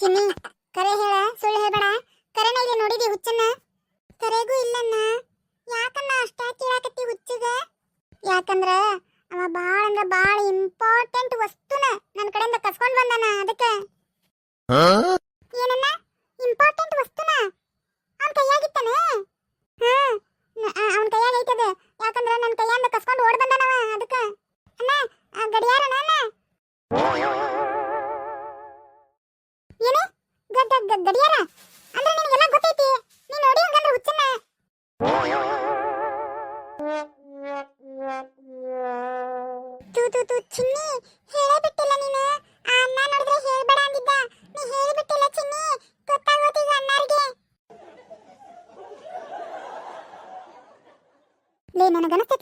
ಚಿನ್ನಿ ಕರೆ ಹೇಳ ಸುಳ್ಳು ಹೇಳಬೇಡ. ಕರೆನ ಇಲ್ಲಿ ನೋಡಿದಿ ಹುಚ್ಚನ್ನ? ಕರೆಗೂ ಇಲ್ಲನ್ನ ಯಾಕನ್ನ ಅಷ್ಟ ಕೇಳಾಕತ್ತಿ ಹುಚ್ಚಿಗ? ಯಾಕಂದ್ರ ಅವ ಬಾಳ ಅಂದ್ರ ಬಾಳ ಇಂಪಾರ್ಟೆಂಟ್ ವಸ್ತುನ ನನ್ನ ಕಡೆಯಿಂದ ಕಸ್ಕೊಂಡ್ ಬಂದಾನ ಅದಕ್ಕೆ. ಏನನ್ನ ಇಂಪಾರ್ಟೆಂಟ್ ವಸ್ತುನ? ಅವನ ಕೈಯಾಗಿತ್ತಾನೆ? ಹಾ ಅವನ ಕೈಯಾಗ ಐತದ. ಯಾಕಂದ್ರ ನನ್ನ ಕೈಯಿಂದ ಕಸ್ಕೊಂಡು ಓಡ್ ಬಂದಾನವ ಅದಕ್ಕೆ. ಅಣ್ಣ ಗಡಿಯಾರನ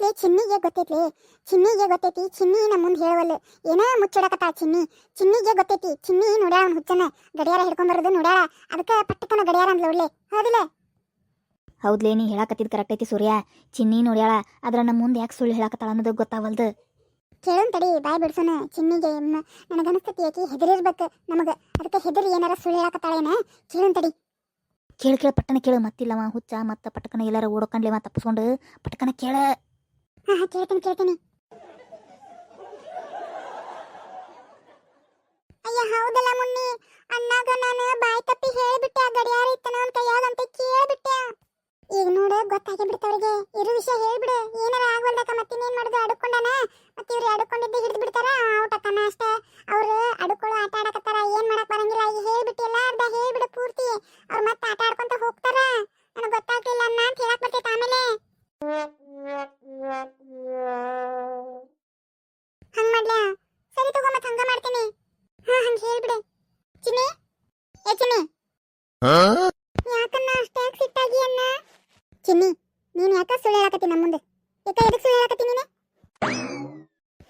ಲೇ ಚಿನ್ನಿಗೆ ಗೊತ್ತೈತ್ಲಿ. ಚಿನ್ನಿಗೆ ಗೊತ್ತೈತಿ, ಚಿನ್ನಿ ನಮ್ಮ ಮುಂದೆ ಹೇಳವಲ್ಲು. ಏನೋ ಮುಚ್ಚಿಡಕತ್ತ ಚಿನ್ನಿ. ಚಿನ್ನಿಗೆ ಗೊತ್ತೈತಿ, ಚಿನ್ನಿ ನೋಡ್ಯಾಳ ಅವ್ನ ಹುಚ್ಚನ ಗಡಿಯಾರ ಹಿಡ್ಕೊಂಬರೋದು ನೋಡ್ಯಾಳ. ಅದಕ್ಕೆ ಪಟ್ಟಕನ ಗಡಿಯಾರ ಅಂದ್ಲ ಹೌದಿಲ್ಲ? ಹೌದ್ಲೇ, ನೀ ಹೇಳಾಕತ್ತಿದ್ ಕರೆಕ್ಟ್ ಐತಿ ಸೂರ್ಯ. ಚಿನ್ನಿ ನೋಡ್ಯಾಳ ಅದ್ರ ನಮ್ಮ ಮುಂದೆ ಯಾಕೆ ಸುಳ್ಳು ಹೇಳಾಕತ್ತಾಳ ಅನ್ನೋದು ಗೊತ್ತಾವಲ್ದು. ಕೇಳೋನ್ ತಡಿ ಬಾಯ್ ಬಿಡ್ಸೋಣ. ಚಿನ್ನಿಗೆ ನನಗೆ ನನಗನಸ್ತೈತಿ ಆಕಿ ಹೆದರಿರ್ಬೇಕು ನಮಗ. ಅದಕ್ಕೆ ಹೆದರಿ ಏನಾರ ಸುಳ್ಳು ಹೇಳಕತ್ತಾಳೇನ? ಕೇಳೋನ್ ತಡಿ ಕೇಳು ಕೇಳು ಪಟ್ಟನ ಕೇಳು. ಮತ್ತಿಲ್ಲವ ಹುಚ್ಚ ಮತ್ತ ಪಟ್ಟಕನ ಎಲ್ಲಾರ ಓಡೋಕಂಡ್ಲೇವ ತಪ್ಪಿಸ್ಕೊಂಡು. ಪಟ್ಟಕನ ಕೇಳ. ಹಾ ಹಾ ಕೇಳ್ತೀನಿ ಕೇಳ್ತೀನಿ. ಅಯ್ಯ ಹೌದಲ್ಲ ಮುನ್ನಿ. ಅಣ್ಣಾಗ ನೀನ್ ಯಾಕ ಸುಳ್ಳು ಹೇಳಕತ್ತಿ ನಮ್ಮ ಮುಂದೆ? ಯಾಕ ಎದಕ್ ಸುಳ್ಳು ಹೇಳಕತ್ತಿ ನೀನೆ?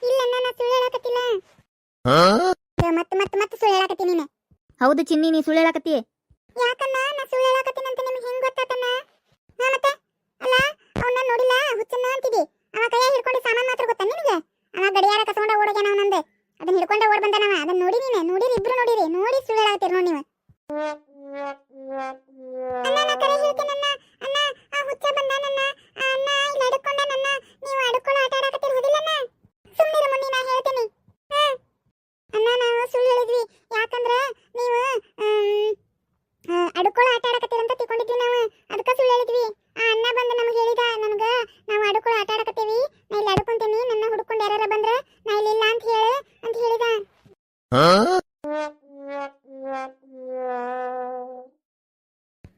ಇಲ್ಲ ನಾನು ಸುಳ್ಳು ಹೇಳಕತ್ತಿಲ್ಲ. ಮತ್ತೆ ಮತ್ತೆ ಮತ್ತೆ ಸುಳ್ಳು ಹೇಳಕತ್ತಿ ನೀನೆ. ಹೌದು ಚಿನ್ನಿ ನೀ ಸುಳ್ಳು ಹೇಳಕತ್ತಿ. ಯಾಕನ್ನ ನಾ ಸುಳ್ಳು ಹೇಳಕತ್ತೀನಿ ಅಂತ ನಿಮ್ಗೆ ಹೆಂಗ್ ಗೊತ್ತಾತನ್ನ ಹಾ ಮತ್ತೆ? ಅಲ್ಲ ಅವನ್ನ ನೋಡಿಲ್ಲ ಹುಚ್ಚನ್ನ ಅಂತಿದಿ. ಅವ ಕೈಯಾಗ ಹಿಡ್ಕೊಂಡು ಸಾಮಾನ್ ಮಾತ್ರ ಗೊತ್ತಾ ನಿನಗೆ? ಅವ ಗಡಿಯಾರ ಕಸ್ಕೊಂಡ ಓಡೋಗ್ಯಾನ ಅವನಂದೆ ಅದನ್ನ ಹಿಡ್ಕೊಂಡ ಓಡ್ ಬಂದಾನವ ಅದನ್ನ ನೋಡಿ ನೀನೆ ನೋಡಿರಿ ಇಬ್ರು ನೋಡಿರಿ. ನೋಡಿ ಸುಳ್ಳು ಹೇಳಾಕತ್ತೀರಿ ನೋಡಿ ನೀವು ಅಣ್ಣ ನಾ ಕರೆ ಹೇಳ್ತೀನಣ್ಣ ಅಣ್ಣ ಆ ಹುಚ್ಚ ಬಂದಾನಣ್ಣ ಆ ಅಣ್ಣ ಇಲ್ಲಿ ಅಡ್ಕೊಂಡಾನಣ್ಣ ನೀವು ಅಡ್ಕೊಳ್ಳೋ ಆಟ ಆಡಕತ್ತೀರಿ ಹೋದಿಲ್ಲಣ್ಣ ಸುಮ್ಮನಿರು ಮುನ್ನಿ ನಾ ಹೇಳ್ತೀನಿ ಹಾ ಅಣ್ಣ ನಾವು ಸುಳ್ಳು ಹೇಳಿದ್ವಿ ಯಾಕಂದ್ರೆ ನೀವು ಆಮ್, ಅಡ್ಕೊಳ್ಳೋ ಆಟ ಆಡಕತ್ತೀರ ಅಂತ ತಿಳ್ಕೊಂಡಿದ್ವಿ ನಾವು ಅದಕ್ಕೆ ಸುಳ್ಳು ಹೇಳಿದ್ವಿ ಆ ಅಣ್ಣ ಬಂದು ನಮ್ಗೆ ಹೇಳಿದ ನನಗೆ ನಾವು ಅಡ್ಕೊಳ್ಳೋ ಆಟ ಆಡಕತ್ತೀವಿ ನಾ ಇಲ್ಲಿ ಅಡ್ಕೊಂತೀನಿ ನನ್ನ ಹುಡ್ಕೊಂಡು ಯಾರು ಬಂದ್ರೆ ನಾ ಇಲ್ಲಿ ಇಲ್ಲ ಅಂತ ಹೇಳು ಅಂತ ಹೇಳಿದ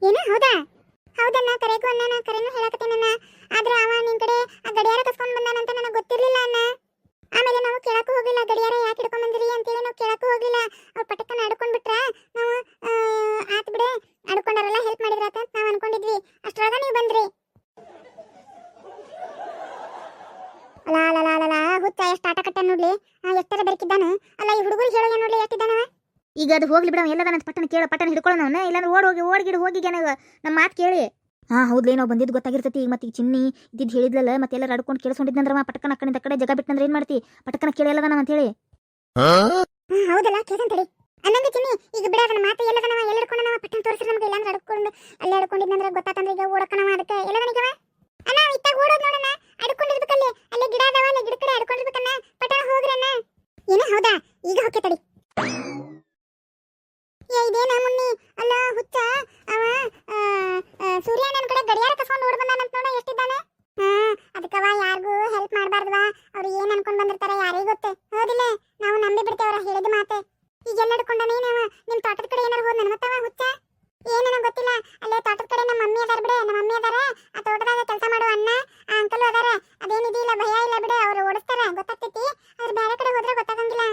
ಏನು, ಹೌದಾ? ಹೌದಣ್ಣ, ಕರೆಗೂ ಅಣ್ಣ ನಾ ಕರೆನೂ ಹೇಳಕತ್ತೇನಣ್ಣ ಆದ್ರೆ ಅವ ನಿನ್ ಕಡೆ ಆ ಗಡಿಯಾರ ಕಸ್ಕೊಂಡ್ ಬಂದಾನಂತ ನನಗೆ ಗೊತ್ತಿರ್ಲಿಲ್ಲ ಅಣ್ಣ. ಆಮೇಲೆ ನಾವು ಕೇಳಕ್ಕೂ ಹೋಗಿಲ್ಲ ಗಡಿಯಾರ ಯಾಕೆ ಹಿಡ್ಕೊಂಡ್ ಬಂದಿರಿ ಅಂತೇಳಿ ನಾವು ಕೇಳಕ್ಕೂ ಹೋಗಿಲ್ಲ ಅವ್ರು ಪಟಕ್ಕನ ಅಡ್ಕೊಂಡ್ ಬಿಟ್ರ ನಾವು ಆತ್ ಬಿಡೆ ಅಡ್ಕೊಂಡಾರಲ್ಲ ಹೆಲ್ಪ್ ಮಾಡಿದ್ರ ಅಂತ ನಾವು ಅನ್ಕೊಂಡಿದ್ವಿ. ಅಷ್ಟ್ರಾಗ ನೀವು ಬಂದ್ರಿ. ಅಲ್ಲ ಹುಚ್ಚ ಎಷ್ಟು ಆಟ ಕಟ್ಟ ನೋಡ್ಲಿ. ಎಷ್ಟರ ಬೆರಕಿದ್ದಾನ. ಅಲ್ಲ ಈ ಹುಡುಗರು ಹೇಳೋ ನೋಡ್ಲಿ ಎಷ್ಟಿದ್ದಾನವ? ಈಗ ಅದು ಹೋಗ್ಲಿ ಬಿಡ ಎಲ್ಲದ ಪಟ್ಟನ ಕೇಳ ಪಟ್ಟನ ಹಿಡ್ಕೊಳ್ಳೋಣ ಇಲ್ಲಂದ್ರ ಇಲ್ಲಾಂದ್ರೆ ಓಡ್ ಹೋಗಿ ಓಡ್ಗಿಡ್ ಹೋಗಿ ನನಗ ನಮ್ಮ ಮಾತು ಕೇಳಿ. ಹಾ ಹೌದ್ಲೇ ನಾವು ಬಂದಿದ್ದು ಗೊತ್ತಾಗಿರ್ತೈತಿ. ಈಗ ಮತ್ತೆ ಈಗ ಚಿನ್ನಿ ಇದ್ದಿದ್ದು ಹೇಳಿದ್ಲಲ್ಲ ಮತ್ತೆ ಎಲ್ಲರೂ ಅಡ್ಕೊಂಡು ಕೇಳಿಸ್ಕೊಂಡಿದ್ನಂದ್ರ ಪಟಕನ ಅಕ್ಕನಿಂದ ಕಡೆ ಜಗ ಬಿಟ್ಟಂದ್ರೆ ಏನ್ ಮಾಡ್ತಿ? ಪಟಕನ ಕೇಳಿ ನಾವು ಅಂತ ಹೇಳಿ. ಹ್ಮ್, ಹೌದಲ್ಲ ಕೇಳ್ತಾನೆ ತಡಿ ಅನ್ನಂಗ ಚಿನ್ನಿ ಈಗ ಬಿಡ ಅದನ್ನ ಮಾತು ಎಲ್ಲದನವ ಎಲ್ಲ ಹಿಡ್ಕೊಂಡನವ? ಪಟ್ಟಣ ತೋರಿಸ್ರಿ ನಮ್ಗೆ ಇಲ್ಲಾಂದ್ರೆ ಅಡ್ಕೊಂಡು ಅಲ್ಲೇ ಅಡ್ಕೊಂಡಿದ್ದಂದ್ರೆ ಗೊತ್ತಾತಂದ್ರೆ ಈಗ ಓಡಕನವ ಅದಕ್ಕೆ. ಎಲ್ಲದನಿಗವ ಅಣ್ಣ ಇತ್ತಾಗ ಓಡೋದು ನೋಡಣ್ಣ ಅಡ್ಕೊಂಡಿರ್ಬೇಕಲ್ಲಿ ಅಲ್ಲೇ ಗಿಡ ಅದಾವ ಅಲ್ಲೇ ಗಿಡ ಕಡೆ ಅಡ್ಕೊಂಡಿರ್ಬೇಕನ್ನ ಪಟ್ಟಣ ಹೋಗ್ರಣ್ಣ ಏನ ಹೌದಾ ಈಗ ಹೊಕ್ಕೆ ತಡಿ ಏ ಇದೇನ ಮುನ್ನಿ ಅಲ್ಲ ಹುಚ್ಚ ಅವ ಆ, ಆ, ಸೂರ್ಯ ನನ್ನ ಕಡೆ ಗಡಿಯಾರ ಕಸ್ಕೊಂಡು ಓಡ್ ಬಂದಾನಂತ ನೋಡ ಎಷ್ಟಿದ್ದಾನೆ ಹಾ ಅದಕ್ಕವ ಯಾರಿಗೂ ಹೆಲ್ಪ್ ಮಾಡಬಾರ್ದವಾ ಅವ್ರು ಏನ್ ಅನ್ಕೊಂಡ್ ಬಂದಿರ್ತಾರ ಯಾರಿಗೂ ಗೊತ್ತೆ ಹೌದಿಲ್ಲ ನಾವು ನಂಬಿ ಬಿಡ್ತೇವ್ರ ಹೇಳಿದ ಮಾತೆ ಈಗ ಎಲ್ಲ ಹಿಡ್ಕೊಂಡಾನೆ ನಾವು ನಿಮ್ ತೋಟದ ಕಡೆ ಏನಾರ ಹೋದ್ ನನ್ಮತ್ತವ ಹುಚ್ಚ? ಏನೇನೋ ಗೊತ್ತಿಲ್ಲ. ಅಲ್ಲೇ ತೋಟದ ಕಡೆ ನಮ್ಮ ಮಮ್ಮಿ ಅದಾರ ಬಿಡೆ. ನಮ್ಮ ಮಮ್ಮಿ ಅದಾರ. ಆ ತೋಟದಾಗ ಕೆಲಸ ಮಾಡೋ ಅಣ್ಣ ಆ ಅಂಕಲ್ ಅದಾರ. ಅದೇನಿದಿಲ್ಲ ಭಯ ಇಲ್ಲ ಬಿಡೆ. ಅವ್ರು ಓಡಿಸ್ತಾರ. ಗೊತ್ತಾಗ್ತೈತಿ. ಅವ್ರು ಬೇರೆ ಕಡೆ ಹೋದ್ರೆ ಗೊತ್ತಾಗಂಗಿಲ್ಲ.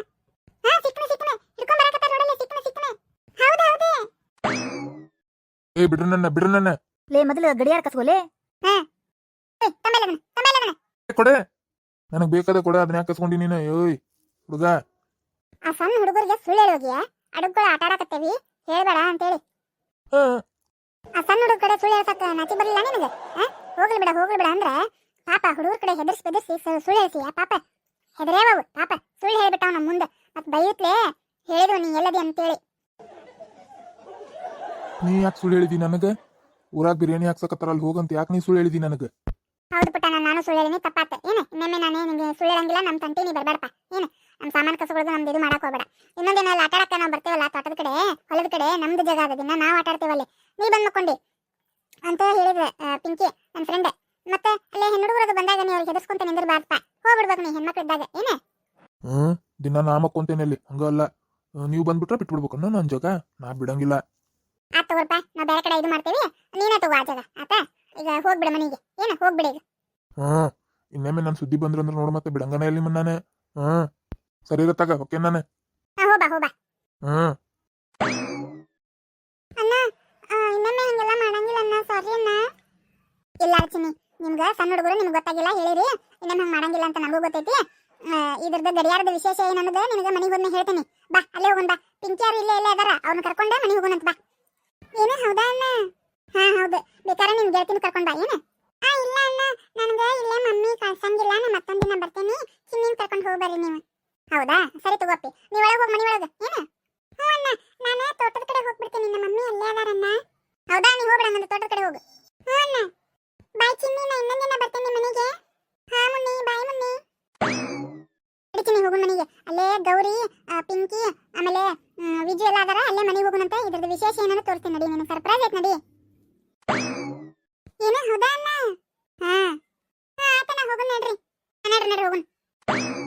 ಹಾ ಸಿಕ್ಕನೆ ಸಿಕ್ಕನೆ ಹಿಡ್ಕೊಂಡ್ ಬರಕತ್ತಾರ ನೋಡಲ್ಲ ಸಿಕ್ಕನೆ ಸಿಕ್ಕನೆ ಹೌದು ಹೌದು. ಏ ಬಿಡ್ರಿ ನನ್ನ ಬಿಡ್ರಿ ನನ್ನ. ಲೇ ಮೊದಲು ಗಡಿಯಾರ ಕಸ್ಕೋಲೆ. ಏ, ತಮ್ಮೆಲ್ಲದನ ತಮ್ಮೆಲ್ಲದನ ಏ, ಕೊಡೆ. ನನಗ್ ಬೇಕಾದ ಕೊಡೆ ಅದನ್ನ ಯಾಕೆ ಕಸ್ಕೊಂಡಿ ನೀನು? ಏಯ್ ಹುಡುಗ. ಆ ಸಣ್ಣ ಹುಡುಗರಿಗೆ ಸುಳ್ಳು ಹೇಳೋಗಿಯ ಅಡುಗಳು ಆಟ ಆಡಕತ್ತೇವಿ ಹೇಳ್ಬೇಡ ಅಂತೇಳಿ. ಆ ಸಣ್ಣ ಹುಡುಗ ಕಡೆ ಸುಳ್ಳು ಹೇಳ್ಸಕ್ಕ ನಾಚಿ ಬರಲಿಲ್ಲ ನಿನಗೆ? ಹೋಗ್ಲಿ ಬಿಡ ಹೋಗ್ಲಿ ಬಿಡ ಅಂದ್ರೆ ಪಾಪ ಹುಡುಗರ ಕಡೆ ಹೆದರ್ಸಿ ಬೆದರ್ಸಿ ಸುಳ್ಳು ಹೇಳ್ಸಿ ಆ ಪಾಪ ಹೆದರೇವವು ಪಾಪ ಸುಳ್ಳು ಹೇಳ್ಬಿಟ್ಟಾವ ನಮ್ಮ ಮುಂದೆ. ಮತ್ತೆ ಬೈಯುತ್ಲೇ ಹೇಳಿದ್ರು ನೀ ಎಲ್ಲದಿ ಅಂತೇಳಿ. ನೀ ಯಾಕೆ ಸುಳ್ಳು ಹೇಳಿದಿ ನನಗೆ? ಊರಾಗ ಬಿರಿಯಾನಿ ಹಾಕ್ಸಕತ್ತಾರ ಅಲ್ಲಿ ಹೋಗಂತ ಯಾಕೆ ನೀ ಸುಳ್ಳು ಹೇಳಿದಿ ನನಗೆ? ಹೌದು ಪುಟ್ಟ ನಾನು ಸುಳ್ಳು ಹೇಳಿನಿ ತಪ್ಪಾತ. ಏನು ಇನ್ನೊಮ್ಮೆ ನಾನೇ ನಿಮಗೆ ಸುಳ್ಳು ಹೇಳಂಗಿಲ್ಲ ನಮ್ಮ ತಂಟಿ ನೀ ಬರಬೇಡಪ್ಪ. ಏನು ಸಾಮಾನು ಕಸಗಳದು ನಮ್ದು ಇದು ಮಾಡಕ್ ಹೋಗ್ಬೇಡ. ಇನ್ನೊಂದೇನಲ್ಲ ಆಟ ಆಡಕ್ಕೆ ನಾವು ಬರ್ತೇವಲ್ಲ ತೋಟದ ಕಡೆ ಹೊಲದ ಕಡೆ ನಮ್ದು ಜಾಗ ದಿನ ನಾವು ಆಟ ಆಡ್ತೇವಲ್ಲಿ ನೀ ಬಂದ್ ಮಕ್ಕೊಂಡಿ ಅಂತ ಹೇಳಿದ್ರೆ ಪಿಂಕಿ ನನ್ನ ಫ್ರೆಂಡ್ ಮತ್ತೆ ಅಲ್ಲೇ ಹೆಣ್ಣುಡುಗರದು ಬಂದಾಗ ನೀವು ಅವ್ರಿಗೆ ಹೆದರ್ಸ್ಕೊಂತ ನಿಂದಿರ್ಬಾರ್ದಪ್ಪ. ಹೋಗ್ಬಿಡ್ಬೇಕು ನೀ ಹೆಣ್ಮಕ್ಳು ಇದ್ದಾಗ ಏನೇ? ಹ್ಮ್ ದಿನ ನಾ ಮಕ್ಕೊಂತೇನೆ ಅಲ್ಲಿ ಹಂಗಲ್ಲ ನೀವು ಬಂದ್ಬಿಟ್ರೆ ಬಿಟ್ಬಿಡ್ಬೇಕು ನನ್ನ ಜಗ ನಾ ಬಿಡಂಗಿಲ್ಲ. ಆತ ತಗೋರ್ಪ ನಾವು ಬೇರೆ ಕಡೆ ಇದು ಮಾಡ್ತೀವಿ ನೀನೇ ತಗೋ ಆ ಜಗ ಆತ? ಈಗ ಹೋಗ್ಬಿಡ ಮನೆಗೆ ಏನು? ಹೋಗ್ಬಿಡಿ ಈಗ. ಹ್ಮ್ ಇನ್ನೊಮ್ಮೆ ನನ್ನ ಸುದ್ದಿ ಬಂದ್ರಂದ್ರೆ ನೋಡು ಮತ್ತೆ ಬಿಡಂಗನ ಎಲ್ಲಿ ನಾನು? ಹ್ಞೂ ಸರಿ ಇರತ್ತಾಗ ಓಕೆ ನಾನು. ಹಾ ಹೋಗ್ಬಾ ಹೋಗ್ಬಾ. ಹ್ಞೂ ಅಣ್ಣ ಆ, ಇನ್ನೊಮ್ಮೆ ಹಂಗೆಲ್ಲ ಮಾಡಂಗಿಲ್ಲ ಅಣ್ಣ ಸಾರಿ ಅಣ್ಣ. ಇಲ್ಲ ಅರ್ಚಿನಿ ನಿಮ್ಗೆ ಸಣ್ಣ ಹುಡುಗರು ನಿಮ್ಗೆ ಗೊತ್ತಾಗಿಲ್ಲ ಹೇಳಿರಿ. ಇನ್ನೊಮ್ಮೆ ಹಂಗೆ ಮಾಡಂಗಿಲ್ಲ ಅಂತ ನನಗೂ ಗೊತ್ತೈತಿ. ಆ, ಇದ್ರದ್ದು ಗಡಿಯಾರದ ವಿಶೇಷ ಏನನ್ನೋದು ನಿನಗೆ ಮನೆಗೆ ಹೋದ್ಮೇಲೆ ಹೇಳ್ತೀನಿ. ಬಾ ಅಲ್ಲೇ ಹೋಗೋಣ ಬಾ. ಪಿಂಕಿಯಾರು ಇಲ್ಲೇ ಇಲ್ಲೇ ಅದಾರ ಅವ್ರನ್ನ ಕರ್ಕೊಂಡು ಮನೆಗೆ ಹೋಗೋಣಂತ ಬಾ. ಏನು ಹೌದಾ ಅಣ್ಣ? ಹಾ ಹೌದು. ಬೇಕಾದ್ರೆ ನಿನ್ ಗೆಳತಿನ ಕರ್ಕೊಂಡ್ ಬಾ ಏನು? ಆ ಇಲ್ಲ ಅಣ್ಣ ನನಗೆ ಇಲ್ಲೇ ಮಮ್ಮಿ ಕಳ್ಸಂಗಿಲ್ಲ ನಾನು ಮತ್ತೊಂದ್ ದಿನ ಬರ್ತೇನೆ. ಚಿನ್ನಿನ್ ಕರ್ಕೊಂಡು ಹೋಗ್ಬರ್ರಿ ನೀವು. ಹೌದಾ? ಸರಿ ತಗೋಪಿ ನೀವು ಒಳಗೆ ಹೋಗಿ ಮನೆ ಒಳಗೆ. ಏನು? ಹ್ಞೂ ಅಣ್ಣ. ನಾನು ತೋಟದ ಕಡೆ ಹೋಗ್ಬಿಡ್ತೀನಿ. ನಿಮ್ಮ ಮಮ್ಮಿ ಅಲ್ಲೇ ಅದಾರಣ್ಣ. ಹೌದಾ? ನೀವು ಹೋಗ್ಬಿಡ ಅಂದ್ರೆ ತೋಟದ ಕಡೆ ಹೋಗು. ಹ್ಞೂ ಅಣ್ಣ. ಬಾಯ್ ಚಿನ್ನಿ, ನಾ ಇನ್ನೊಂದು ದಿನ ಬರ್ತೀನಿ ಮನೆಗೆ. ಹಾ ಮುನ್ನಿ ಬಾಯ್ ಮುನ್ನಿ ಹಿಡಿತೀನಿ ಹೋಗು ಮನೆಗೆ. ಅಲ್ಲೇ ಗೌರಿ ಪಿಂಕಿ, ಆಮೇಲೆ ವಿಜು ಎಲ್ಲ ಅದಾರ. ಅಲ್ಲೇ ಮನೆಗೆ ಹೋಗೋಣಂತೆ. ಇದ್ರದ್ದು ವಿಶೇಷ ಏನಾದ್ರು ತೋರಿಸ್ತೀನಿ ನಡಿ. ನೀನು ಸರ್ಪ್ರೈಸ್ ಐತೆ ನಡಿ. ಏನು? ಹೌದಾ ಅಣ್ಣ? ಹಾ. ಆತನ ಹೋಗೋಣ ನಡ್ರಿ. ನಡ್ರಿ, ನೋಡ್ರಿ, ಹೋಗೋಣ.